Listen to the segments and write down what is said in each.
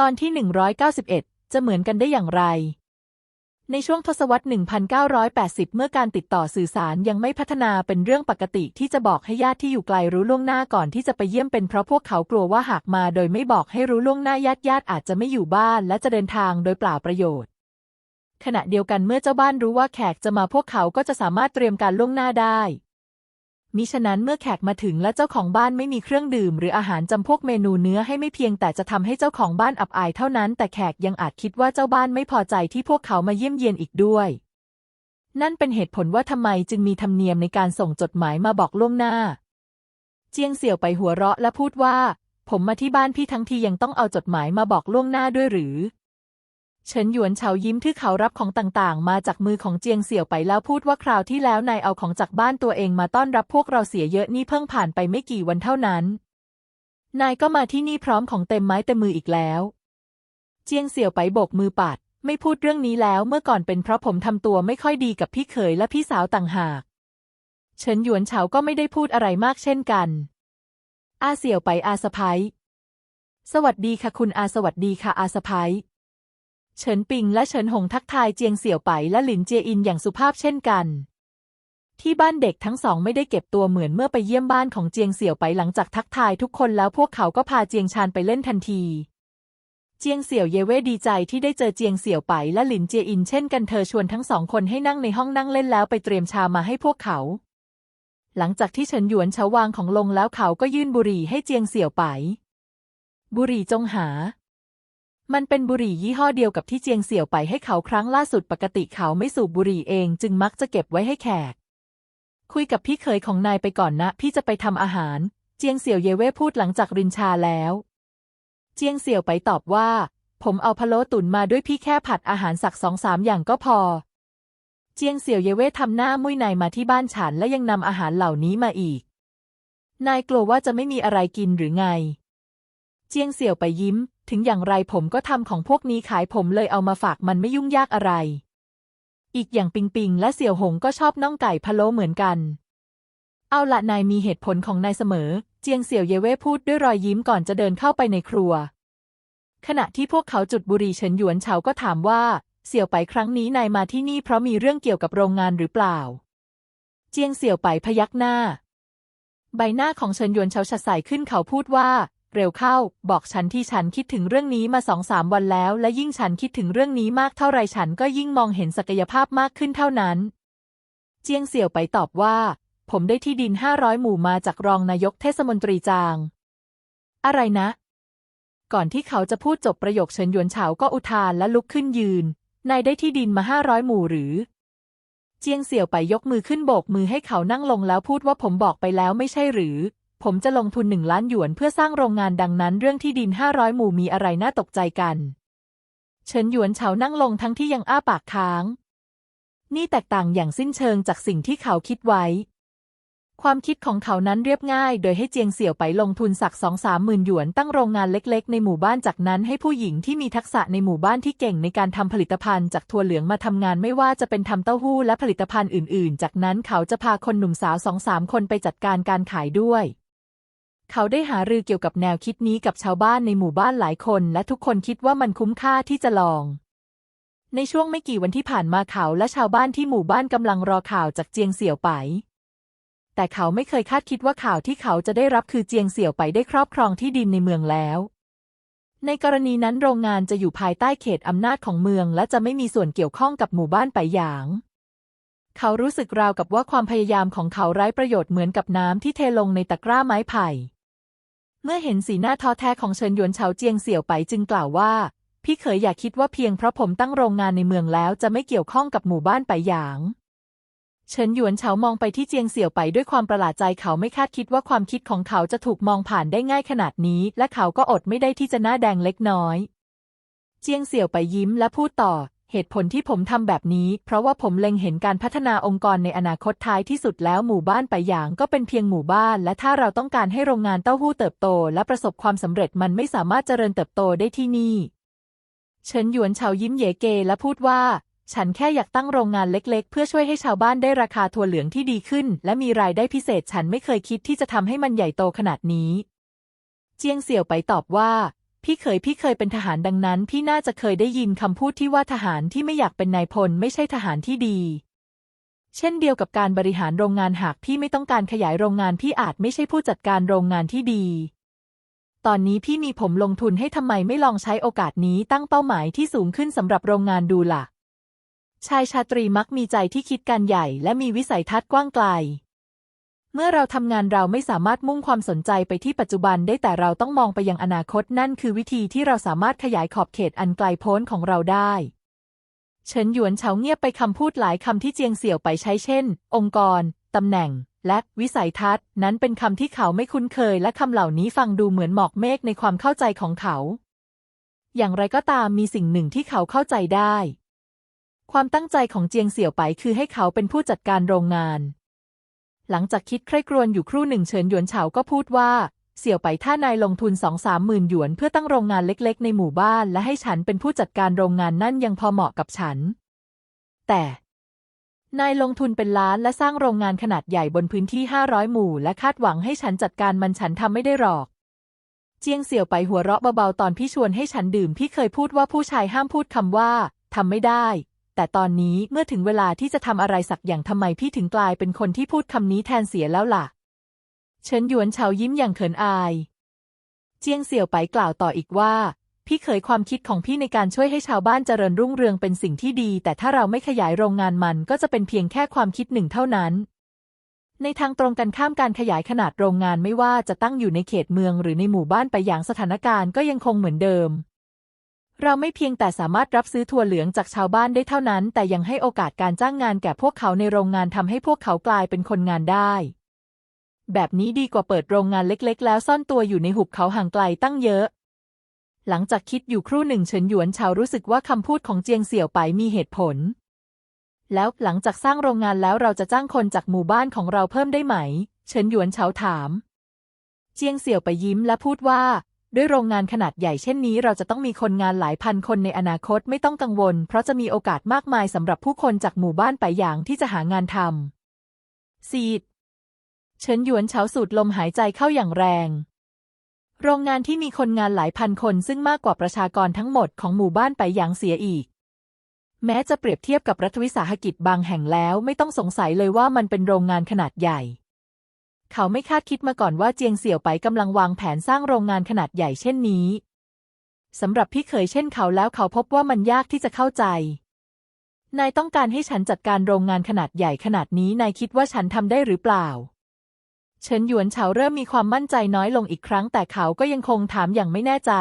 ตอนที่ 191 จะเหมือนกันได้อย่างไร ในช่วงทศวรรษ 1980 เมื่อการติดต่อสื่อสารยังไม่พัฒนาเป็นเรื่องปกติที่จะบอกให้ญาติที่อยู่ไกลรู้ล่วงหน้าก่อนที่จะไปเยี่ยมเป็นเพราะพวกเขากลัวว่าหากมาโดยไม่บอกให้รู้ล่วงหน้าญาติญาติอาจจะไม่อยู่บ้านและจะเดินทางโดยเปล่าประโยชน์ขณะเดียวกันเมื่อเจ้าบ้านรู้ว่าแขกจะมาพวกเขาก็จะสามารถเตรียมการล่วงหน้าได้ มิฉะนั้นเมื่อแขกมาถึงและเจ้าของบ้านไม่มีเครื่องดื่ม หรืออาหารจำพวกเมนูเนื้อให้ไม่เพียงแต่จะทำให้เจ้าของบ้านอับอายเท่านั้น แต่แขกยังอาจคิดว่าเจ้าบ้านไม่พอใจที่พวกเขามาเยี่ยมเยียนอีกด้วย นั่นเป็นเหตุผลว่าทำไมจึงมีธรรมเนียมในการส่งจดหมายมาบอกล่วงหน้า เจียงเสี่ยวไปหัวเราะและพูดว่า ผมมาที่บ้านพี่ทั้งทียังต้องเอาจดหมายมาบอกล่วงหน้าด้วยหรือ เฉินหยวนเฉายิ้มที่เขารับของต่างๆ มาจากมือของเจียงเสี่ยวไปแล้วพูดว่าคราวที่แล้วนายเอาของจากบ้านตัวเองมาต้อนรับพวกเราเสียเยอะนี่เพิ่งผ่านไปไม่กี่วันเท่านั้น นายก็มาที่นี่พร้อมของเต็มไม้เต็มมืออีกแล้ว เจียงเสี่ยวไปโบกมือปัด ไม่พูดเรื่องนี้แล้วเมื่อก่อนเป็นเพราะผมทำตัวไม่ค่อยดีกับพี่เขยและพี่สาวต่างหาก เฉินหยวนเฉาก็ไม่ได้พูดอะไรมากเช่นกัน อาเสี่ยวไปอาสะพ้ยสวัสดีค่ะคุณอาสวัสดีค่ะอาสะพ้ย เฉินปิงและเฉินหงทักทายเจียงเสี่ยวไปและหลินเจียอินอย่างสุภาพเช่นกัน ที่บ้านเด็กทั้งสองไม่ได้เก็บตัวเหมือนเมื่อไปเยี่ยมบ้านของเจียงเสี่ยวไปหลังจากทักทายทุกคนแล้วพวกเขาก็พาเจียงชานไปเล่นทันทีเจียงเสี่ยวเยเว่ดีใจที่ได้เจอเจียงเสี่ยวไปและหลินเจียอินเช่นกันเธอชวนทั้งสองคนให้นั่งในห้องนั่งเล่นแล้วไปเตรียมชามาให้พวกเขา หลังจากที่เฉินหยวนเฉาวางของลงแล้วเขาก็ยื่นบุหรี่ให้เจียงเสี่ยวไป บุหรี่จงหา มันเป็นบุหรี่ยี่ห้อเดียวกับที่เจียงเสี่ยวไปให้เขาครั้งล่าสุดปกติเขาไม่สูบบุหรี่เอง จึงมักจะเก็บไว้ให้แขก คุยกับพี่เคยของนายไปก่อนนะ พี่จะไปทำอาหาร เจียงเสี่ยวเยเว่พูดหลังจากรินชาแล้ว เจียงเสี่ยวไปตอบว่า ผมเอาพะโล้ตุ๋นมาด้วยพี่แค่ผัดอาหารสักสองสามอย่างก็พอ เจียงเสี่ยวเยเว่ทำหน้ามุ้ยนายมาที่บ้านฉันและยังนำอาหารเหล่านี้มาอีก นายกลัวว่าจะไม่มีอะไรกินหรือไง เจียงเสี่ยวไปยิ้ม ถึงอย่างไรผมก็ทำของพวกนี้ขายผมเลยเอามาฝากมันไม่ยุ่งยากอะไร อีกอย่างปิงปิงและเสี่ยวหงก็ชอบน่องไก่พะโล้เหมือนกัน เอาละนายมีเหตุผลของนายเสมอ เจียงเสี่ยวเยเว่พูดด้วยรอยยิ้มก่อนจะเดินเข้าไปในครัว ขณะที่พวกเขาจุดบุหรี่เฉินหยวนเฉาก็ถามว่า เสี่ยวไปครั้งนี้นายมาที่นี่เพราะมีเรื่องเกี่ยวกับโรงงานหรือเปล่า เจียงเสี่ยวไปพยักหน้า ใบหน้าของเฉินหยวนเฉาฉดใสขึ้นเขาพูดว่า เร็วเข้า บอกฉันที่ฉันคิดถึงเรื่องนี้มาสองสามวันแล้ว และยิ่งฉันคิดถึงเรื่องนี้มากเท่าไรฉันก็ยิ่งมองเห็นศักยภาพมากขึ้นเท่านั้น เจียงเสี่ยวไปตอบว่า ผมได้ที่ดินห้าร้อยหมู่มาจากรองนายกเทศมนตรีจาง อะไรนะ ก่อนที่เขาจะพูดจบประโยคเฉินหยวนเฉาก็อุทานและลุกขึ้นยืน นายได้ที่ดินมาห้าร้อยหมู่หรือ เจียงเสี่ยวไปยกมือขึ้นโบกมือให้เขานั่งลงแล้วพูดว่าผมบอกไปแล้วไม่ใช่หรือ ผมจะลงทุนหนึ่งล้านหยวนเพื่อสร้างโรงงานดังนั้นเรื่องที่ดินห้าร้อยหมู่มีอะไรน่าตกใจกัน เฉินหยวนเฉานั่งลงทั้งที่ยังอ้าปากค้าง นี่แตกต่างอย่างสิ้นเชิงจากสิ่งที่เขาคิดไว้ ความคิดของเขานั้นเรียบง่าย โดยให้เจียงเสี่ยวไปลงทุนสักสองสามหมื่นหยวนตั้งโรงงานเล็ก ๆ ในหมู่บ้านจากนั้นให้ผู้หญิงที่มีทักษะในหมู่บ้านที่เก่งในการทำผลิตภัณฑ์จากถั่วเหลืองมาทำงานไม่ว่าจะเป็นทำเต้าหู้และผลิตภัณฑ์อื่น ๆ จากนั้นเขาจะพาคนหนุ่มสาวสองสามคนไปจัดการการขายด้วย เขาได้หารือเกี่ยวกับแนวคิดนี้กับชาวบ้านในหมู่บ้านหลายคน และทุกคนคิดว่ามันคุ้มค่าที่จะลอง ในช่วงไม่กี่วันที่ผ่านมาเขาและชาวบ้านที่หมู่บ้านกำลังรอข่าวจากเจียงเสี่ยวไป แต่เขาไม่เคยคาดคิดว่าข่าวที่เขาจะได้รับคือเจียงเสี่ยวไปได้ครอบครองที่ดินในเมืองแล้ว ในกรณีนั้นโรงงานจะอยู่ภายใต้เขตอำนาจของเมือง และจะไม่มีส่วนเกี่ยวข้องกับหมู่บ้านไปหยางเขารู้สึกราวกับว่าความพยายามของเขาไร้ประโยชน์เหมือนกับน้ำที่เทลงในตะกร้าไม้ไผ่ เมื่อเห็นสีหน้าท้อแท้ของเฉินหยวนเฉาเจียงเสี่ยวไปจึงกล่าวว่า พี่เขยอยากคิดว่าเพียงเพราะผมตั้งโรงงานในเมืองแล้วจะไม่เกี่ยวข้องกับหมู่บ้านไปหยางเฉินหยวนเฉามองไปที่เจียงเสี่ยวไปด้วยความประหลาดใจเขาไม่คาดคิดว่าความคิดของเขาจะถูกมองผ่านได้ง่ายขนาดนี้ และเขาก็อดไม่ได้ที่จะหน้าแดงเล็กน้อย เจียงเสี่ยวไปยิ้มและพูดต่อ เหตุผลที่ผมทำแบบนี้ เพราะว่าผมเล็งเห็นการพัฒนาองค์กรในอนาคตท้ายที่สุดแล้วหมู่บ้านไปหยางก็เป็นเพียงหมู่บ้าน และถ้าเราต้องการให้โรงงานเต้าหู้เติบโต และประสบความสำเร็จมันไม่สามารถเจริญเติบโตได้ที่นี่เฉินหยวนเฉายิ้มเยเกและพูดว่า ฉันแค่อยากตั้งโรงงานเล็ก ๆ เพื่อช่วยให้ชาวบ้านได้ราคาถั่วเหลืองที่ดีขึ้น และมีรายได้พิเศษฉันไม่เคยคิดที่จะทำให้มันใหญ่โตขนาดนี้ เจียงเสี่ยวไปตอบว่า พี่เคยพี่เคยเป็นทหารดังนั้น พี่น่าจะเคยได้ยินคำพูดที่ว่าทหารที่ไม่อยากเป็นนายพลไม่ใช่ทหารที่ดี เช่นเดียวกับการบริหารโรงงานหากพี่ไม่ต้องการขยายโรงงานพี่อาจไม่ใช่ผู้จัดการโรงงานที่ดี ตอนนี้พี่มีผมลงทุนให้ทำไมไม่ลองใช้โอกาสนี้ตั้งเป้าหมายที่สูงขึ้นสำหรับโรงงานดูล่ะชายชาตรีมักมีใจที่คิดการใหญ่และมีวิสัยทัศน์กว้างไกล เมื่อเราทำงานเราไม่สามารถมุ่งความสนใจไปที่ปัจจุบันได้แต่เราต้องมองไปยังอนาคตนั่นคือวิธีที่เราสามารถขยายขอบเขตอันไกลโพ้นของเราได้เฉินหยวนเฉาเงียบไปคำพูดหลายคำที่เจียงเสี่ยวไปใช้เช่น องค์กร ตำแหน่ง และวิสัยทัศน์ นั้นเป็นคำที่เขาไม่คุ้นเคย และคำเหล่านี้ฟังดูเหมือนหมอกเมฆในความเข้าใจของเขา อย่างไรก็ตามมีสิ่งหนึ่งที่เขาเข้าใจได้ ความตั้งใจของเจียงเสี่ยวไปคือให้เขาเป็นผู้จัดการโรงงาน หลังจากคิดใคร่ครวญอยู่ครู่หนึ่งเฉินหยวนเฉาก็พูดว่า เสี่ยวไปถ้านายลงทุนสองสามหมื่นหยวนเพื่อตั้งโรงงานเล็กๆ ในหมู่บ้านและให้ฉันเป็นผู้จัดการโรงงานนั่นยังพอเหมาะกับฉัน แต่นายลงทุนเป็นล้านและสร้างโรงงานขนาดใหญ่บนพื้นที่ห้าร้อยหมู่ และคาดหวังให้ฉันจัดการมันฉันทำไม่ได้หรอก เจียงเสี่ยวไปหัวเราะเบาๆตอนพี่ชวนให้ฉันดื่ม พี่เคยพูดว่าผู้ชายห้ามพูดคำว่าทำไม่ได้ แต่ตอนนี้เมื่อถึงเวลาที่จะทำอะไรสักอย่างทำไมพี่ถึงกลายเป็นคนที่พูดคำนี้แทนเสียแล้วล่ะ เฉินหยวนเฉายิ้มอย่างเขินอาย เจียงเสี่ยวไปกล่าวต่ออีกว่า พี่เคยความคิดของพี่ในการช่วยให้ชาวบ้านเจริญรุ่งเรืองเป็นสิ่งที่ดี แต่ถ้าเราไม่ขยายโรงงานมันก็จะเป็นเพียงแค่ความคิดหนึ่งเท่านั้น ในทางตรงกันข้ามการขยายขนาดโรงงานไม่ว่าจะตั้งอยู่ในเขตเมืองหรือในหมู่บ้านไปอย่างสถานการณ์ก็ยังคงเหมือนเดิม เราไม่เพียงแต่สามารถรับซื้อถั่วเหลืองจากชาวบ้านได้เท่านั้น แต่ยังให้โอกาสการจ้างงานแก่พวกเขาในโรงงานทำให้พวกเขากลายเป็นคนงานได้ แบบนี้ดีกว่าเปิดโรงงานเล็ก ๆ แล้วซ่อนตัวอยู่ในหุบเขาห่างไกลตั้งเยอะ หลังจากคิดอยู่ครู่หนึ่งเฉินหยวนเฉารู้สึกว่าคำพูดของเจียงเสี่ยวไปมีเหตุผล แล้วหลังจากสร้างโรงงานแล้วเราจะจ้างคนจากหมู่บ้านของเราเพิ่มได้ไหม เฉินหยวนเฉาถาม เจียงเสี่ยวไปยิ้มและพูดว่า ด้วยโรงงานขนาดใหญ่เช่นนี้ เราจะต้องมีคนงานหลายพันคนในอนาคตไม่ต้องกังวล เพราะจะมีโอกาสมากมายสำหรับผู้คนจากหมู่บ้านไปอย่างที่จะหางานทำซีดเฉินหยวนเฉาสูดลมหายใจเข้าอย่างแรง โรงงานที่มีคนงานหลายพันคนซึ่งมากกว่าประชากรทั้งหมดของหมู่บ้านไปอย่างเสียอีก แม้จะเปรียบเทียบกับรัฐวิสาหกิจบางแห่งแล้วไม่ต้องสงสัยเลยว่ามันเป็นโรงงานขนาดใหญ่ เขาไม่คาดคิดมาก่อนว่าเจียงเสี่ยวไปกำลังวางแผนสร้างโรงงานขนาดใหญ่เช่นนี้สำหรับพี่เขยเช่นเขาแล้วเขาพบว่ามันยากที่จะเข้าใจ นายต้องการให้ฉันจัดการโรงงานขนาดใหญ่ขนาดนี้นายคิดว่าฉันทำได้หรือเปล่า เฉินหยวนเฉาเริ่มมีความมั่นใจน้อยลงอีกครั้ง แต่เขาก็ยังคงถามอย่างไม่แน่ใจ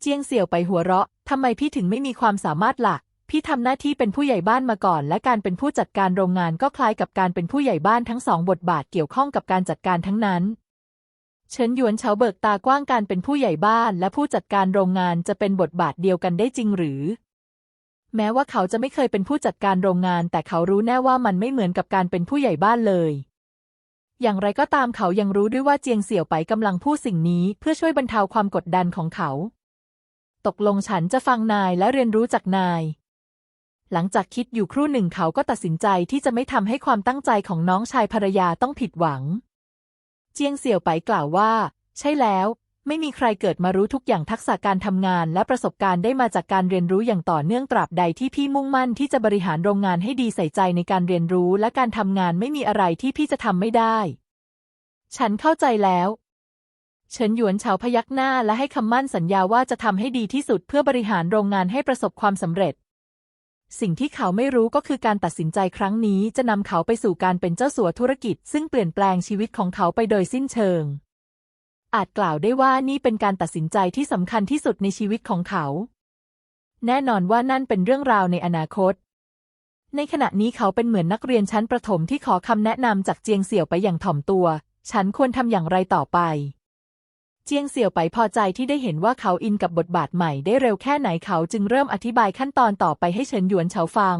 เจียงเสี่ยวไปหัวเราะทำไมพี่ถึงไม่มีความสามารถหลัก พี่ทำหน้าที่เป็นผู้ใหญ่บ้านมาก่อน และการเป็นผู้จัดการโรงงานก็คล้ายกับการเป็นผู้ใหญ่บ้านทั้งสองบทบาทเกี่ยวข้องกับการจัดการทั้งนั้นเฉินหยวนเฉาเบิกตากว้างการเป็นผู้ใหญ่บ้านและผู้จัดการโรงงานจะเป็นบทบาทเดียวกันได้จริงหรือ แม้ว่าเขาจะไม่เคยเป็นผู้จัดการโรงงาน แต่เขารู้แน่ว่ามันไม่เหมือนกับการเป็นผู้ใหญ่บ้านเลย อย่างไรก็ตามเขายังรู้ด้วยว่าเจียงเสี่ยวไปกำลังพูดสิ่งนี้เพื่อช่วยบรรเทาความกดดันของเขา ตกลงฉันจะฟังนายและเรียนรู้จากนาย หลังจากคิดอยู่ครู่หนึ่งเขาก็ตัดสินใจที่จะไม่ทำให้ความตั้งใจของน้องชายภรรยาต้องผิดหวัง เจียงเสี่ยวไปกล่าวว่า ใช่แล้ว ไม่มีใครเกิดมารู้ทุกอย่างทักษะการทำงานและประสบการณ์ได้มาจากการเรียนรู้อย่างต่อเนื่องตราบใดที่พี่มุ่งมั่นที่จะบริหารโรงงานให้ดีใส่ใจในการเรียนรู้และการทำงานไม่มีอะไรที่พี่จะทำไม่ได้ ฉันเข้าใจแล้วเฉินหยวนเฉาพยักหน้าและให้คำมั่นสัญญาว่าจะทำให้ดีที่สุดเพื่อบริหารโรงงานให้ประสบความสำเร็จ สิ่งที่เขาไม่รู้ก็คือการตัดสินใจครั้งนี้จะนำเขาไปสู่การเป็นเจ้าสัวธุรกิจ ซึ่งเปลี่ยนแปลงชีวิตของเขาไปโดยสิ้นเชิง อาจกล่าวได้ว่านี่เป็นการตัดสินใจที่สำคัญที่สุดในชีวิตของเขา แน่นอนว่านั่นเป็นเรื่องราวในอนาคต ในขณะนี้เขาเป็นเหมือนนักเรียนชั้นประถมที่ขอคำแนะนำจากเจียงเสี่ยวไปอย่างถ่อมตัว ฉันควรทำอย่างไรต่อไป เจียงเสี่ยวไปพอใจที่ได้เห็นว่าเขาอินกับบทบาทใหม่ได้เร็วแค่ไหนเขาจึงเริ่มอธิบายขั้นตอนต่อไปให้เฉินหยวนเฉาฟัง